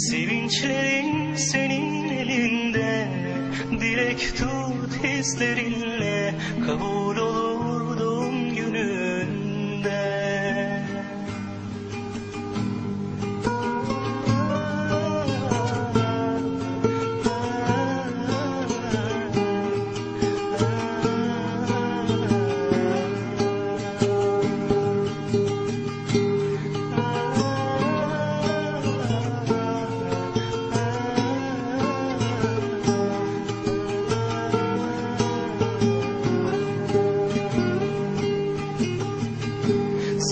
Sevinçlerin senin elinde. Dilek tut hislerinle. Kabul olur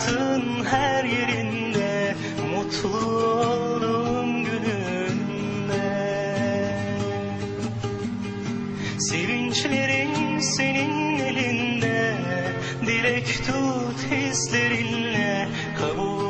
Hayatın her yerinde Mutlu olduğum gününde Sevinçlerin senin elinde Dilek tut hislerinle Kabul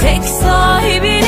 tek sahibine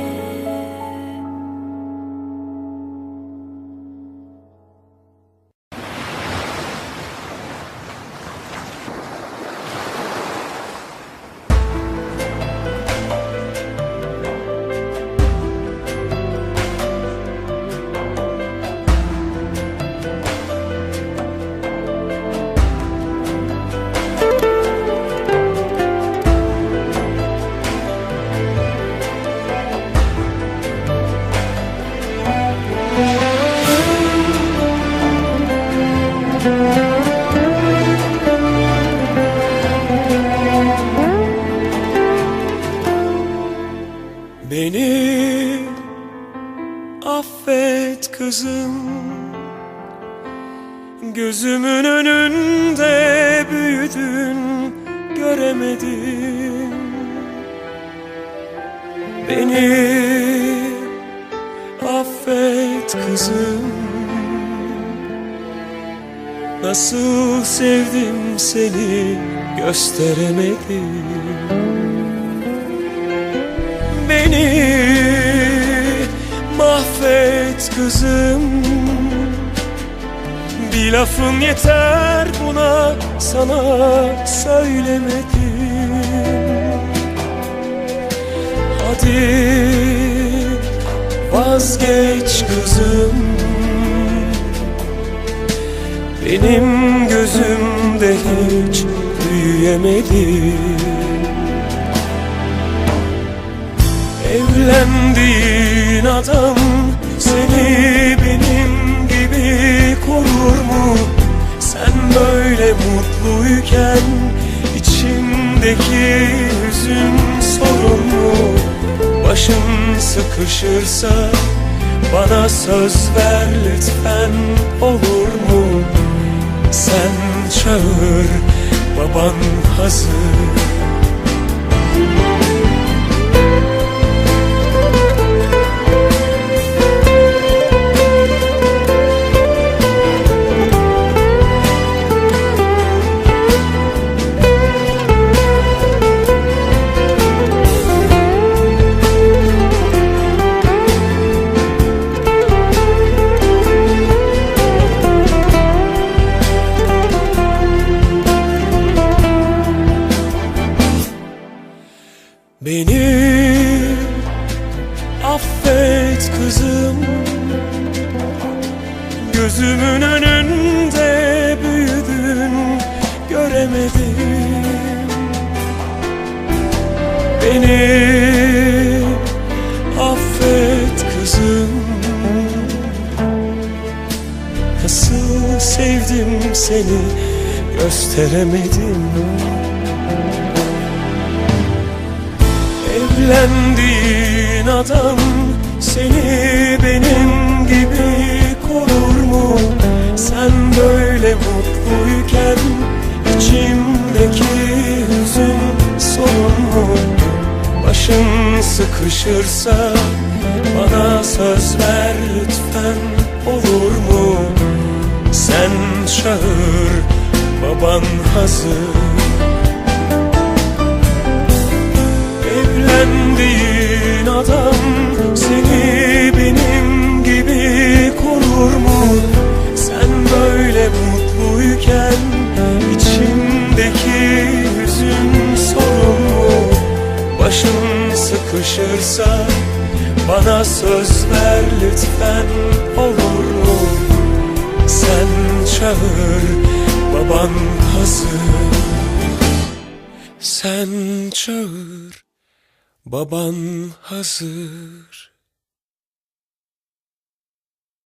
Gözümün önünde büyüdün göremedim Beni affet kızım. Nasıl sevdim seni gösteremedim. Beni mahvet kızım Bir lafım yeter buna sana söylemedim. Hadi vazgeç kızım. Benim gözümde hiç büyüyemedin Evlendiğin adam seni korur mu? Sen böyle mutluyken içimdeki hüzün sorun mu? Başın sıkışırsa bana söz ver lütfen olur mu? Sen çağır baban hazır Beni. Affet kızım. Nasıl sevdim seni gösteremedim. Evlendiğin adam seni benim sıkışırsa bana söz ver lütfen olur mu? Sen çağır baban hazır sıkışırsa Bana söz ver lütfen olur mu? Sen çağır baban hazır Sen çağır baban hazır